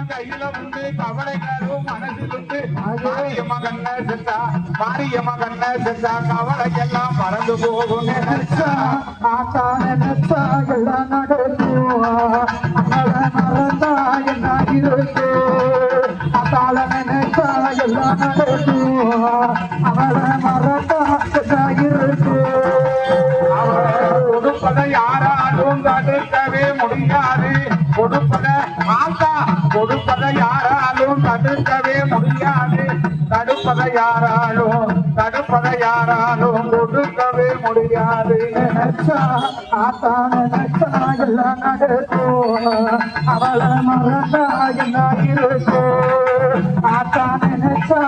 பணம் கையில உண்டு கவலைகளும் கையில உண்டு. மாரியம்மா கண்ண செத்தா மாரியம்மா கண்ண செத்தா கவலைக்கெல்லாம் மறந்து போகும். நினைச்சா ஆத்தா நினைச்சா எல்லாம் நடக்கும் அவளை மறந்தா என்ன இருக்கு அத்தால நினைச்சா எல்லாம் நடக்கும் அவளை மறந்தா என்ன இருக்கு அவர் கொடுப்பதை யாராலும் தடுக்கவே முடியாது. கொடுப்பதை மாத்தா கொடுப்பதை யாராலும் தடுக்கவே முடியாது. தடுப்பதை யாராலும் தடுப்பதை யாராலும் கொடுக்கவே முடியாது. நினைச்சா ஆத்தா நினைச்சா எல்லாம் நடக்கும். அவளை மறந்தா என்ன இருக்கு ஆத்தா நினைச்சா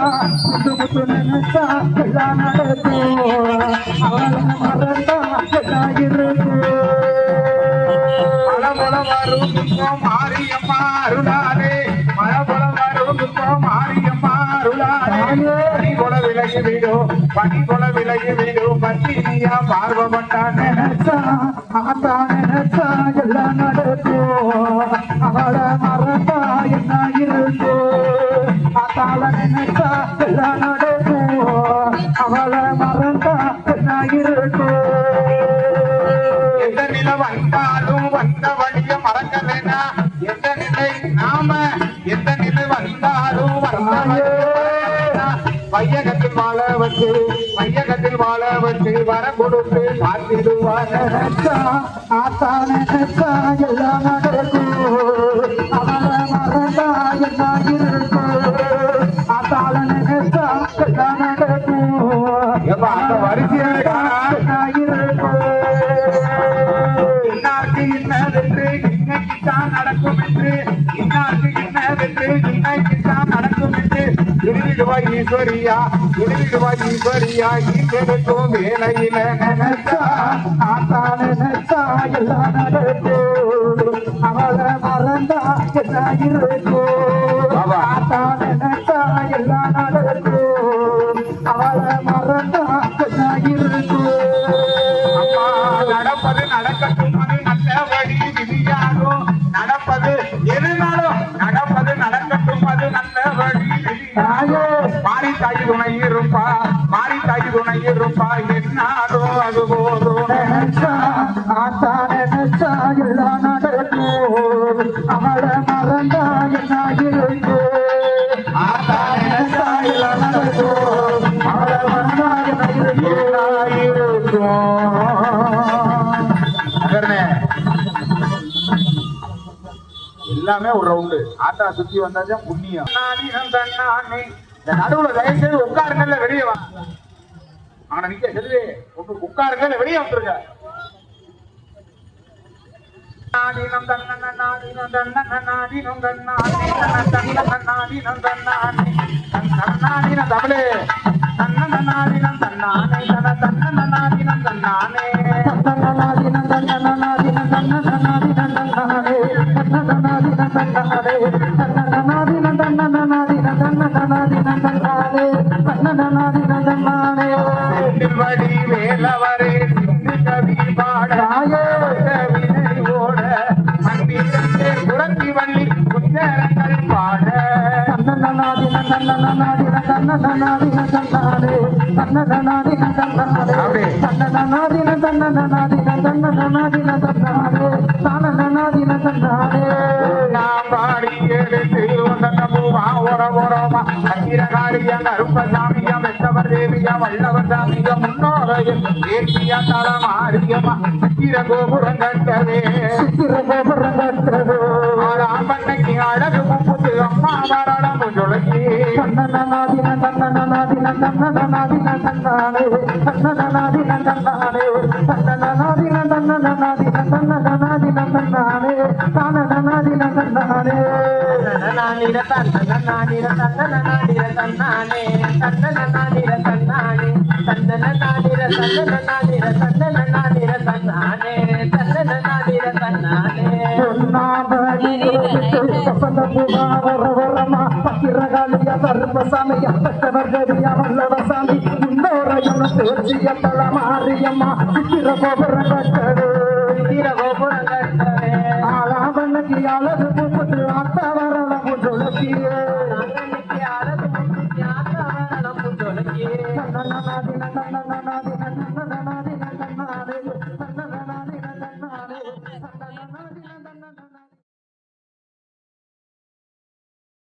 முத்து முத்து நினைச்சா எல்லாம் நடக்கும். அவளை மறந்தா என்ன வரும் மாரியம்மா விடும். பனி போல விலகி விடும். பத்தினியா பார்வப்பட்டா நினைச்சா ஆத்தா நினைச்சா எல்லாம் நடக்கும் அவளை மறந்தா என்ன இருக்கும் ஆத்தால நினைச்சா எல்லாம் நடக்கும் அவளை மறந்தா என்ன இருக்கும் எந்த நில வந்தாலும் வந்த வழிய வையகத்தில் வாழ வந்து வையகத்தில் வாழ வந்து வர கொடுத்து காத்திடுவார் ஆத்தான ஆத்தா எல்லாம் நடக்கும் திருவிடுவாய் ஈஸ்வரியா திருவிடுவாய் ஈஸ்வரியா ஈஸ்வருக்கும் வேலையில நினைச்சா அவளை மறந்தா என்ன இருக்கும். ஆத்தா நினைச்சா எல்லாம் நடக்கும் அவளை மறந்தா என்ன இருக்கும் நடப்பது நடக்கட்டும் அது நல்லபடி தாய் துணை இருப்பா மாறி தாய் துணை இருப்பா என்னாலும் அது போதும். ஆத்தா நினைச்சா எல்லாம் நடக்கும். அவளை மறந்தா என்ன இருக்கும் ஆத்தா நினைச்சா எல்லாம் நடக்கும். அவளை மறந்தா என்ன இருக்கும். எல்லாமே ஒரு ரவுண்டு ஆட்டா சுத்தி வந்தாச்சா? புண்ணியம். இந்த நடுவுல தயவு செய்து உட்காருங்கல்ல வெளியே வா ஆனா நிக்க செல்வி உங்க உட்காருங்கல்ல வெளியே வந்துருங்க நாடினம் தன்னன நாடினம் தன்னன நாடினம் தன்னானே தன்ன தன்னன நாடினம் தன்னானே தன்னன நாடினம் தமிழே நாடினம் தன்னானே நாடினம் தன்னானே கருப்பசாமியா வெட்டவர் தேவியா வல்லவர் சாமியா முன்னோரையில் தேசியா தலமாரியமா சித்திர கோபுரம் கட்டவே ஆளாம்பண்ணைக்கு அழகு முப்புத்து அம்மா வரடம் சொல்லி தானே நானிர தன்ன நானிர தன்ன நானிர தன்னானே தன்ன நானிர தன்னானே தன்ன நானிர தன்ன நானிர தன்ன நானிர தன்னானே தன்ன நானிர தன்னானே பொன்னாபடி வசந்த புகாவரவரமா பத்திரகாலிய சர்வசாமிய பட்டவர்கடிய வல்லவசாமி முன்னோரையும் தேர்ச்சிய தலமாரியம்மா சித்திர கோபுரம் கட்டடு சித்திர கோபுரம் கட்டடு ஆளாவண்ணக்கு அழகு பூப்பத்து ஆத்தவரண புஜொலக்கியே அழகு பூப்பத்து ஆத்தவரண புஜொலக்கியே